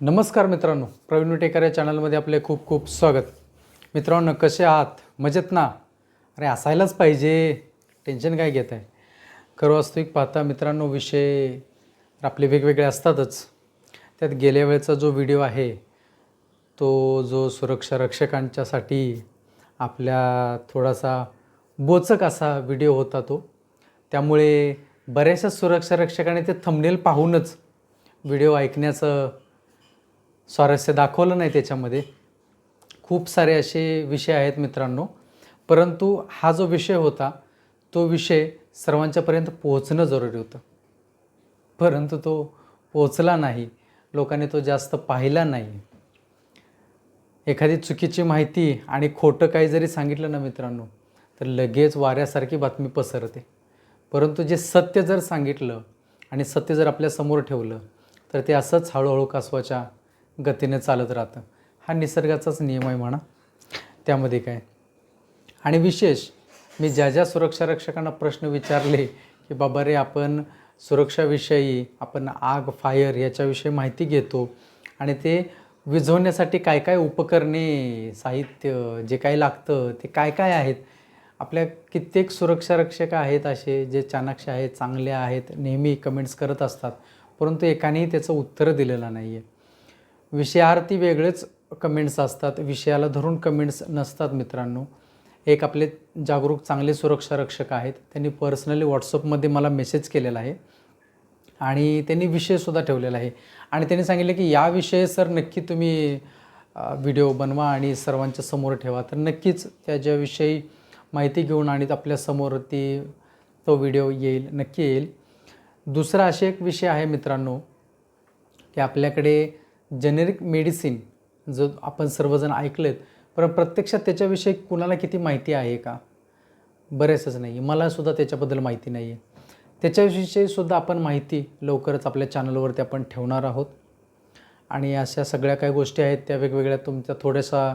नमस्कार मित्रांनो प्रवीण विटेकर या चॅनलमध्ये आपले खूप खूप स्वागत. मित्रांनो कसे आहात? मजेत ना? अरे असायलाच पाहिजे. टेन्शन काय घेत आहे? खरं वास्तविक पाहता मित्रांनो विषय आपले वेगवेगळे असतातच. त्यात गेल्या वेळेचा जो व्हिडिओ आहे तो जो सुरक्षा रक्षकांच्यासाठी आपल्या थोडासा बोचक असा व्हिडिओ होता तो. त्यामुळे बऱ्याचशा सुरक्षा रक्षकाने ते थंबनेल पाहूनच व्हिडिओ ऐकण्याचं स्वारस्य दाखवलं नाही त्याच्यामध्ये. खूप सारे असे विषय आहेत मित्रांनो. परंतु हा जो विषय होता तो विषय सर्वांच्यापर्यंत पोहोचणं जरुरी होतं. परंतु तो पोचला नाही. लोकांनी तो जास्त पाहिला नाही. एखादी चुकीची माहिती आणि खोटं काही जरी सांगितलं ना मित्रांनो तर लगेच वाऱ्यासारखी बातमी पसरते. परंतु जे सत्य जर सांगितलं आणि सत्य जर आपल्यासमोर ठेवलं तर ते असंच हळूहळू कासवाच्या गतीने चालत राहतं. हा निसर्गाचाच नियम आहे म्हणा. त्यामध्ये काय? आणि विशेष मी ज्या ज्या सुरक्षा रक्षकांना प्रश्न विचारले की बाबा रे आपण सुरक्षाविषयी आपण आग फायर याच्याविषयी माहिती घेतो आणि ते विझवण्यासाठी काय काय उपकरणे साहित्य जे काही लागतं ते काय काय आहेत? आपल्या कित्येक सुरक्षा रक्षक आहेत असे जे चाणाक्ष आहेत चांगले आहेत नेहमी कमेंट्स करत असतात परंतु एकानेही त्याचं उत्तर दिलेलं नाही आहे विषयार्थी वेगळेच कमेंट्स असतात. विषयाला धरून कमेंट्स नसतात मित्रांनो. एक आपले जागरूक चांगले सुरक्षा रक्षक आहेत. त्यांनी पर्सनली व्हॉट्सअपमध्ये मला मेसेज केलेला आहे. आणि त्यांनी विषयसुद्धा ठेवलेला आहे. आणि त्यांनी सांगितलं की या विषय सर नक्की तुम्ही व्हिडिओ बनवा आणि सर्वांच्या समोर ठेवा. तर नक्कीच त्याच्याविषयी माहिती घेऊन आणि आपल्यासमोर ती तो व्हिडिओ येईल नक्की येईल. दुसरा असे एक विषय आहे मित्रांनो की आपल्याकडे जेनेरिक मेडिसिन जो आपण सर्वजण ऐकलेत पण प्रत्यक्षात त्याच्याविषयी कुणाला किती माहिती आहे का? बरेचच नाही मलासुद्धा त्याच्याबद्दल माहिती नाही आहे त्याच्याविषयीसुद्धा आपण माहिती लवकरच आपल्या चॅनलवरती आपण ठेवणार आहोत. आणि अशा सगळ्या काही गोष्टी आहेत त्या वेगवेगळ्या तुमच्या थोड्यासा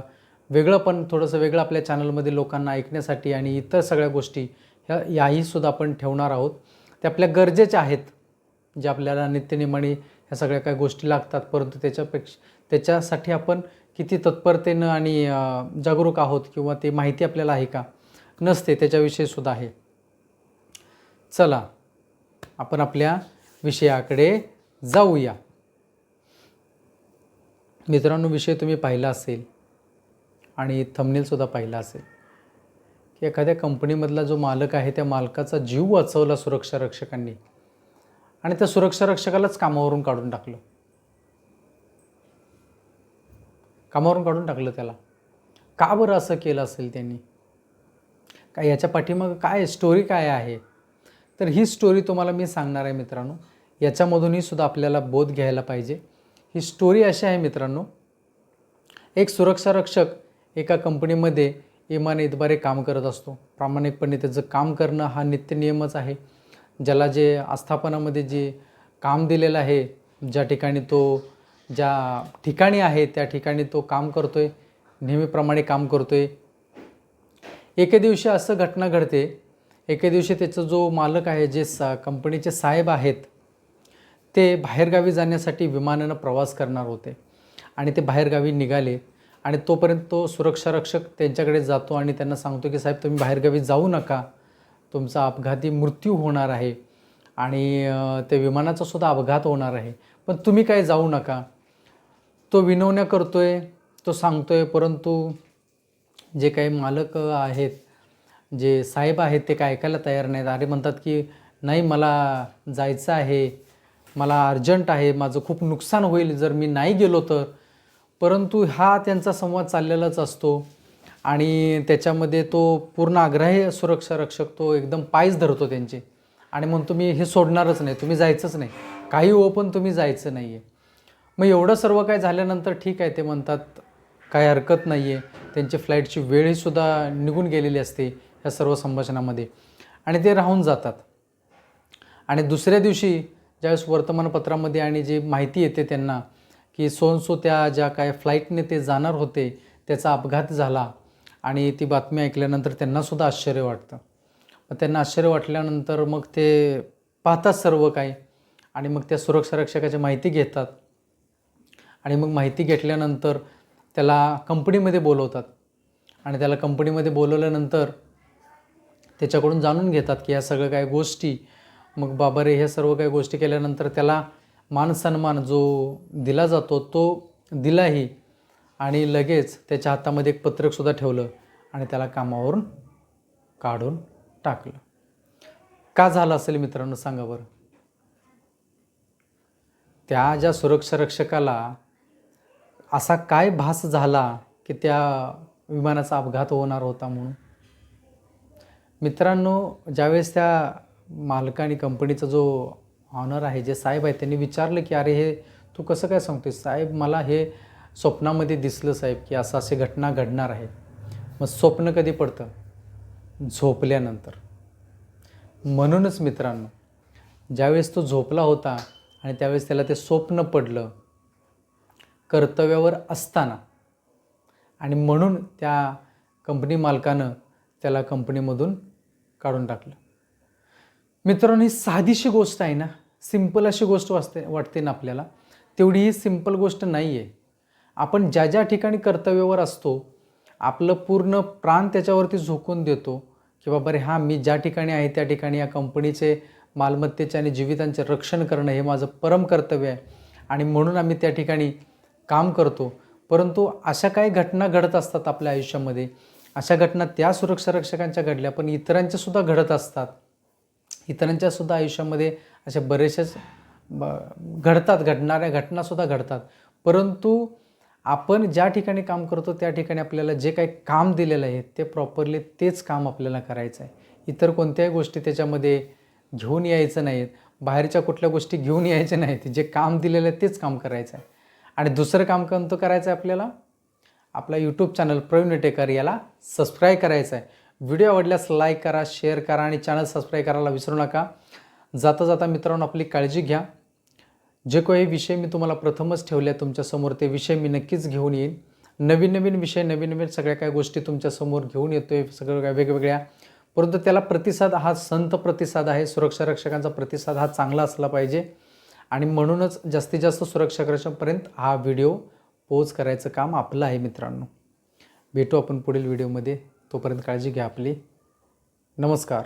वेगळं पण थोडंसं वेगळं आपल्या चॅनलमध्ये लोकांना ऐकण्यासाठी आणि इतर सगळ्या गोष्टी ह्या याही सुद्धा आपण ठेवणार आहोत. त्या आपल्या गरजेच्या आहेत जे आपल्याला नित्यनिमाणी ह्या सगळ्या काही गोष्टी लागतात परंतु त्याच्यापेक्षा त्याच्यासाठी आपण किती तत्परतेनं आणि जागरूक आहोत किंवा ते माहिती आपल्याला आहे का? नसते त्याच्याविषयी सुद्धा आहे. चला आपण आपल्या विषयाकडे जाऊया. मित्रांनो विषय तुम्ही पाहिला असेल आणि थमनेलसुद्धा पाहिला असेल की एखाद्या कंपनीमधला जो मालक आहे त्या मालकाचा जीव वाचवला सुरक्षा रक्षकांनी. आणि त्या सुरक्षा रक्षकालाच कामावरून काढून टाकलं. कामावरून काढून टाकलं त्याला. का बरं असं केलं असेल त्यांनी? काय याच्या पाठीमागं काय स्टोरी काय आहे? तर ही स्टोरी तुम्हाला मी सांगणार आहे मित्रांनो. याच्यामधूनही सुद्धा आपल्याला बोध घ्यायला पाहिजे. ही स्टोरी अशी आहे मित्रांनो. एक सुरक्षा रक्षक एका कंपनीमध्ये इमानीतबारे काम करत असतो. प्रामाणिकपणे त्याचं काम करणं हा नित्यनियमच आहे. ज्याला जे आस्थापनामध्ये जे काम दिलेलं आहे ज्या ठिकाणी तो ज्या ठिकाणी आहे त्या ठिकाणी तो काम करतो आहे नेहमीप्रमाणे काम करतो आहे एके दिवशी असं घटना घडते एके दिवशी त्याचा जो मालक आहे जे सा कंपनीचे साहेब आहेत ते बाहेरगावी जाण्यासाठी विमानानं प्रवास करणार होते. आणि ते बाहेरगावी निघाले आणि तोपर्यंत तो सुरक्षा रक्षक त्यांच्याकडे जातो आणि त्यांना सांगतो की साहेब तुम्ही बाहेरगावी जाऊ नका. तुमचा अपघाती मृत्यू होणार आहे आणि ते विमानाचा सुद्धा अपघात होणार आहे. पण तुम्ही काय जाऊ नका. तो विनवण्या करतो आहे तो सांगतो आहे परंतु जे काही मालक आहेत जे साहेब आहेत ते काय ऐकायला तयार नाहीत. अरे म्हणतात की नाही मला जायचं आहे. मला अर्जंट आहे. माझं खूप नुकसान होईल. जर मी नाही गेलो तर. परंतु हा त्यांचा संवाद चाललेलाच असतो. आणि त्याच्यामध्ये तो पूर्ण आग्राही सुरक्षा रक्षक तो एकदम पायच धरतो त्यांचे. आणि मग तुम्ही हे सोडणारच नाही तुम्ही जायचंच नाही. काही हो पण तुम्ही जायचं नाही आहे मग एवढं सर्व काय झाल्यानंतर ठीक आहे ते म्हणतात काय हरकत नाही आहे त्यांची फ्लाईटची वेळहीसुद्धा निघून गेलेली असते या सर्व संभाषणामध्ये. आणि ते राहून जातात. आणि दुसऱ्या दिवशी ज्यावेळेस वर्तमानपत्रामध्ये आणि जी माहिती येते त्यांना की सोनसो त्या ज्या काय फ्लाईटने ते जाणार होते त्याचा अपघात झाला. आणि ती बातमी ऐकल्यानंतर त्यांनासुद्धा आश्चर्य वाटतं. मग त्यांना आश्चर्य वाटल्यानंतर मग ते पाहतात सर्व काही आणि मग त्या सुरक्षा रक्षकाची माहिती घेतात. आणि मग माहिती घेतल्यानंतर त्याला कंपनीमध्ये बोलवतात. आणि त्याला कंपनीमध्ये बोलवल्यानंतर त्याच्याकडून जाणून घेतात की ह्या सगळ्या काही गोष्टी मग बाबा रे ह्या सर्व काही गोष्टी केल्यानंतर त्याला मान सन्मान जो दिला जातो तो दिलाही. आणि लगेच त्याच्या हातामध्ये एक पत्रकसुद्धा ठेवलं आणि त्याला कामावरून काढून टाकलं. का झालं असेल मित्रांनो सांगा बरं? त्या ज्या सुरक्षा रक्षकाला असा काय भास झाला की त्या विमानाचा अपघात होणार होता म्हणून? मित्रांनो ज्यावेळेस त्या मालकाने कंपनीचा जो ऑनर आहे जे साहेब आहे त्यांनी विचारलं की अरे हे तू कसं काय सांगतोय साहेब मला हे स्वप्नामध्ये दिसलं साहेब की असं असे घटना घडणार आहे. मग स्वप्न कधी पडतं? झोपल्यानंतर. म्हणूनच मित्रांनो ज्यावेळेस तो झोपला होता आणि त्यावेळेस त्याला ते स्वप्न पडलं कर्तव्यावर असताना. आणि म्हणून त्या कंपनी मालकानं त्याला कंपनीमधून काढून टाकलं. मित्रांनो ही साधीशी गोष्ट आहे ना. सिंपल अशी गोष्ट वाचते वाटते ना आपल्याला. तेवढी ही सिंपल गोष्ट नाही आहे आपण ज्या ज्या ठिकाणी कर्तव्यावर असतो आपलं पूर्ण प्राण त्याच्यावरती झोकून देतो की बाबा रे हां मी ज्या ठिकाणी आहे त्या ठिकाणी या कंपनीचे मालमत्तेचे आणि जीवितांचे रक्षण करणं हे माझं परम कर्तव्य आहे आणि म्हणून आम्ही त्या ठिकाणी काम करतो. परंतु अशा काही घटना घडत असतात आपल्या आयुष्यामध्ये. अशा घटना त्या सुरक्षा रक्षकांच्या घडल्या पण इतरांच्यासुद्धा घडत असतात. इतरांच्यासुद्धा आयुष्यामध्ये अशा बरेचशाच ब घडतात घडणाऱ्या घटनासुद्धा घडतात. परंतु आपण ज्या ठिकाणी काम करतो त्या ठिकाणी आपल्याला जे काही काम दिलेलं आहे ते प्रॉपरली तेच काम आपल्याला करायचं आहे. इतर कोणत्याही गोष्टी त्याच्यामध्ये घेऊन यायचं नाहीत बाहेरच्या कुठल्या गोष्टी घेऊन यायच्या नाहीत जे काम दिलेलं आहे तेच काम करायचं आहे. आणि दुसरं काम कोणतं करायचं आहे आपल्याला? आपला यूट्यूब चॅनल प्रवीण टेकर याला सबस्क्राईब करायचं आहे. व्हिडिओ आवडल्यास लाईक करा शेअर करा आणि चॅनल सबस्क्राईब करायला विसरू नका. जाता जाता मित्रांनो आपली काळजी घ्या. जे काही विषय मी तुम्हाला प्रथमच ठेवले तुमच्यासमोर ते विषय मी नक्कीच घेऊन येईन. नवीन नवीन विषय नवीन नवीन सगळ्या काही गोष्टी तुमच्यासमोर घेऊन येतो आहे सगळं काय वेगवेगळ्या. परंतु त्याला प्रतिसाद हा संत प्रतिसाद आहे सुरक्षा रक्षकांचा प्रतिसाद हा चांगला असला पाहिजे. आणि म्हणूनच जास्तीत जास्त सुरक्षा रक्षकांपर्यंत हा व्हिडिओ पोच करायचं काम आपलं आहे मित्रांनो. भेटू आपण पुढील व्हिडिओमध्ये. तोपर्यंत काळजी घ्या आपली. नमस्कार.